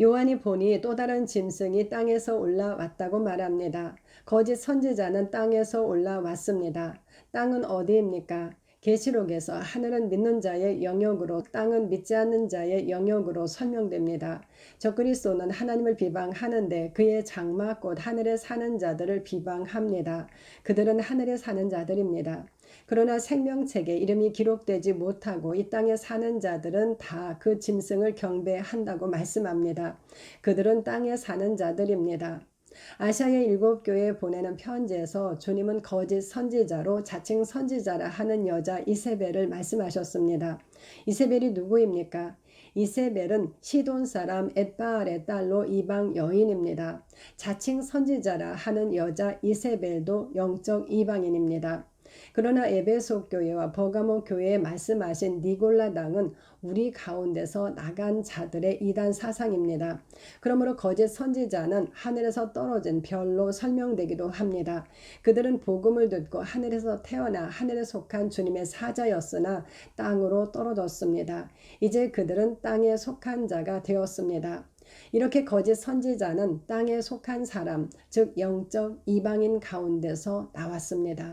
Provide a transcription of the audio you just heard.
요한이 보니 또 다른 짐승이 땅에서 올라왔다고 말합니다. 거짓 선지자는 땅에서 올라왔습니다. 땅은 어디입니까? 계시록에서 하늘은 믿는 자의 영역으로 땅은 믿지 않는 자의 영역으로 설명됩니다. 적그리스도는 하나님을 비방하는데 그의 장막 곧 하늘에 사는 자들을 비방합니다. 그들은 하늘에 사는 자들입니다. 그러나 생명책에 이름이 기록되지 못하고 이 땅에 사는 자들은 다 그 짐승을 경배한다고 말씀합니다. 그들은 땅에 사는 자들입니다. 아시아의 일곱 교회에 보내는 편지에서 주님은 거짓 선지자로 자칭 선지자라 하는 여자 이세벨을 말씀하셨습니다. 이세벨이 누구입니까? 이세벨은 시돈 사람 엣바알의 딸로 이방 여인입니다. 자칭 선지자라 하는 여자 이세벨도 영적 이방인입니다. 그러나 에베소 교회와 버가모 교회에 말씀하신 니골라 당은 우리 가운데서 나간 자들의 이단 사상입니다. 그러므로 거짓 선지자는 하늘에서 떨어진 별로 설명되기도 합니다. 그들은 복음을 듣고 하늘에서 태어나 하늘에 속한 주님의 사자였으나 땅으로 떨어졌습니다. 이제 그들은 땅에 속한 자가 되었습니다. 이렇게 거짓 선지자는 땅에 속한 사람, 즉 영적 이방인 가운데서 나왔습니다.